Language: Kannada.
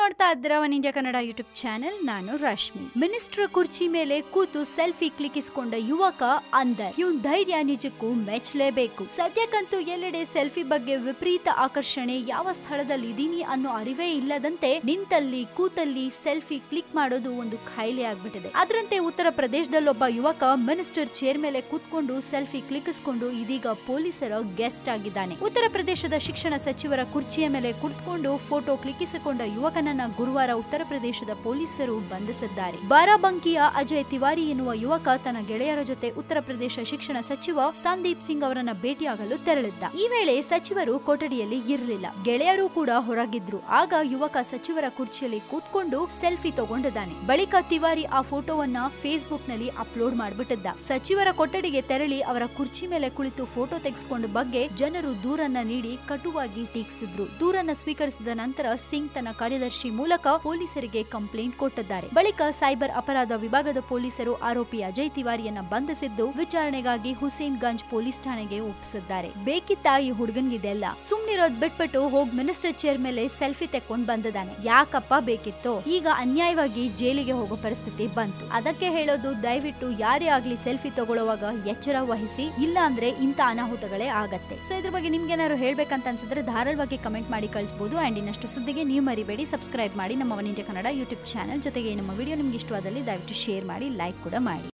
ನೋಡ್ತಾ ಇದ್ದೀರಾ one India Kannada YouTube channel ನಾನು ರಶ್ಮಿ. ಮಿನಿಸ್ಟರ್ ಕುರ್ಚಿ ಮೇಲೆ ಕೂತು ಸೆಲ್ಫಿ ಕ್ಲಿಕ್ಕಿಸಿಕೊಂಡ ಯುವಕ ಅಂದರ್ ಇವನ್ ಧೈರ್ಯ ನಿಜಕ್ಕೂ ಮೆಚ್ಚಲೇಬೇಕು. ಸದ್ಯಕ್ಕಂತೂ ಎಲ್ಲೆಡೆ ಸೆಲ್ಫಿ ಬಗ್ಗೆ ವಿಪರೀತ ಆಕರ್ಷಣೆ. ಯಾವ ಸ್ಥಳದಲ್ಲಿ ಇದೀನಿ ಅನ್ನೋ ಅರಿವೇ ಇಲ್ಲದಂತೆ ನಿಂತಲ್ಲಿ ಕೂತಲ್ಲಿ ಸೆಲ್ಫಿ ಕ್ಲಿಕ್ ಮಾಡೋದು ಒಂದು ಖಾಯಿಲೆ ಆಗ್ಬಿಟ್ಟಿದೆ. ಅದರಂತೆ ಉತ್ತರ ಪ್ರದೇಶದಲ್ಲೊಬ್ಬ ಯುವಕ ಮಿನಿಸ್ಟರ್ ಚೇರ್ ಮೇಲೆ ಕೂತ್ಕೊಂಡು ಸೆಲ್ಫಿ ಕ್ಲಿಕ್ಕಿಸಿಕೊಂಡು ಇದೀಗ ಪೊಲೀಸರ ಗೆಸ್ಟ್ ಆಗಿದ್ದಾನೆ. ಉತ್ತರ ಪ್ರದೇಶದ ಶಿಕ್ಷಣ ಸಚಿವರ ಕುರ್ಚಿಯ ಮೇಲೆ ಕುಳಿತುಕೊಂಡು ಫೋಟೋ ಕ್ಲಿಕ್ಕಿಸಿಕೊಂಡ ಯುವಕನನ್ನ ಗುರುವಾರ ಉತ್ತರ ಪ್ರದೇಶದ ಪೊಲೀಸರು ಬಂಧಿಸಿದ್ದಾರೆ. ಬಾರಾಬಂಕಿಯ ಅಜಯ್ ತಿವಾರಿ ಎನ್ನುವ ಯುವಕ ತನ್ನ ಗೆಳೆಯರ ಜೊತೆ ಉತ್ತರ ಪ್ರದೇಶ ಶಿಕ್ಷಣ ಸಚಿವ ಸಂದೀಪ್ ಸಿಂಗ್ ಅವರನ್ನ ಭೇಟಿಯಾಗಲು ತೆರಳಿದ್ದ. ಈ ವೇಳೆ ಸಚಿವರು ಕೊಠಡಿಯಲ್ಲಿ ಇರಲಿಲ್ಲ. ಗೆಳೆಯರು ಕೂಡ ಹೊರಗಿದ್ರು. ಆಗ ಯುವಕ ಸಚಿವರ ಕುರ್ಚಿಯಲ್ಲಿ ಕೂತ್ಕೊಂಡು ಸೆಲ್ಫಿ ತಗೊಂಡಿದ್ದಾನೆ. ಬಳಿಕ ತಿವಾರಿ ಆ ಫೋಟೋವನ್ನ ಫೇಸ್ಬುಕ್ನಲ್ಲಿ ಅಪ್ಲೋಡ್ ಮಾಡಿಬಿಟ್ಟಿದ್ದ. ಸಚಿವರ ಕೊಠಡಿಗೆ ತೆರಳಿ ಅವರ ಕುರ್ಚಿ ಮೇಲೆ ಕುಳಿತು ಫೋಟೋ ತೆಗೆಸಿಕೊಂಡ ಬಗ್ಗೆ ಜನರು ದೂರನ್ನ ನೀಡಿ ಕಟುವಾಗಿ ಟೀಕಿಸಿದ್ರು. ದೂರನ್ನ ಸ್ವೀಕರಿಸಿದ ನಂತರ ಸಿಂಗ್ ತನ್ನ ಕಾರ್ಯದರ್ಶಿ ಮೂಲಕ ಪೊಲೀಸರಿಗೆ ಕಂಪ್ಲೇಂಟ್ ಕೊಟ್ಟಿದ್ದಾರೆ. ಬಳಿಕ ಸೈಬರ್ ಅಪರಾಧ ವಿಭಾಗದ ಪೊಲೀಸರು ಆರೋಪಿ ಅಜಯ್ ತಿವಾರಿಯನ್ನ ಬಂಧಿಸಿದ್ದು ವಿಚಾರಣೆಗಾಗಿ ಹುಸೇನ್ ಗಂಜ್ ಪೊಲೀಸ್ ಠಾಣೆಗೆ ಒಪ್ಪಿಸಿದ್ದಾರೆ. ಬೇಕಿತ್ತ ಈ ಹುಡುಗನ್ಗಿದೆಲ್ಲ ಸುಮ್ನಿರೋದ್ ಬಿಟ್ಬಿಟ್ಟು ಹೋಗ್ ಮಿನಿಸ್ಟರ್ ಚೇರ್ ಮೇಲೆ ಸೆಲ್ಫಿ ತೆಕ್ಕೊಂಡ್ ಬಂದಿದ್ದಾನೆ. ಯಾಕಪ್ಪ ಬೇಕಿತ್ತು? ಈಗ ಅನ್ಯಾಯವಾಗಿ ಜೈಲಿಗೆ ಹೋಗೋ ಪರಿಸ್ಥಿತಿ ಬಂತು. ಅದಕ್ಕೆ ಹೇಳೋದು ದಯವಿಟ್ಟು ಯಾರೇ ಆಗ್ಲಿ ಸೆಲ್ಫಿ ತಗೊಳ್ಳುವಾಗ ಎಚ್ಚರ ವಹಿಸಿ, ಇಲ್ಲ ಅಂದ್ರೆ ಇಂತ ಅನಾಹುತಗಳೇ ಆಗತ್ತೆ. ಸೊ ಇದ್ರ ಬಗ್ಗೆ ನಿಮ್ಗೆ ಏನಾದ್ರು ಹೇಳ್ಬೇಕಂತ ಅನ್ಸಿದ್ರೆ ಧಾರಾಳವಾಗಿ ಕಮೆಂಟ್ ಮಾಡಿ ಕಳಿಸಬಹುದು ಅಂಡ್ ಇನ್ನಷ್ಟು ಸುದ್ದಿಗೆ ನೀವು ಮರಿಬೇಡಿ. ಸಬ್ಸ್ಕ್ರೈಬ್ ಮಾಡಿ ನಮ್ಮ one India Kannada YouTube channel ಜೊತೆಗೆ ನಮ್ಮ ವಿಡಿಯೋ ನಿಮ್ಗೆ ಇಷ್ಟವಾದಲ್ಲಿ ದಯವಿಟ್ಟು ಶೇರ್ ಮಾಡಿ ಲೈಕ್ ಕೂಡ ಮಾಡಿ.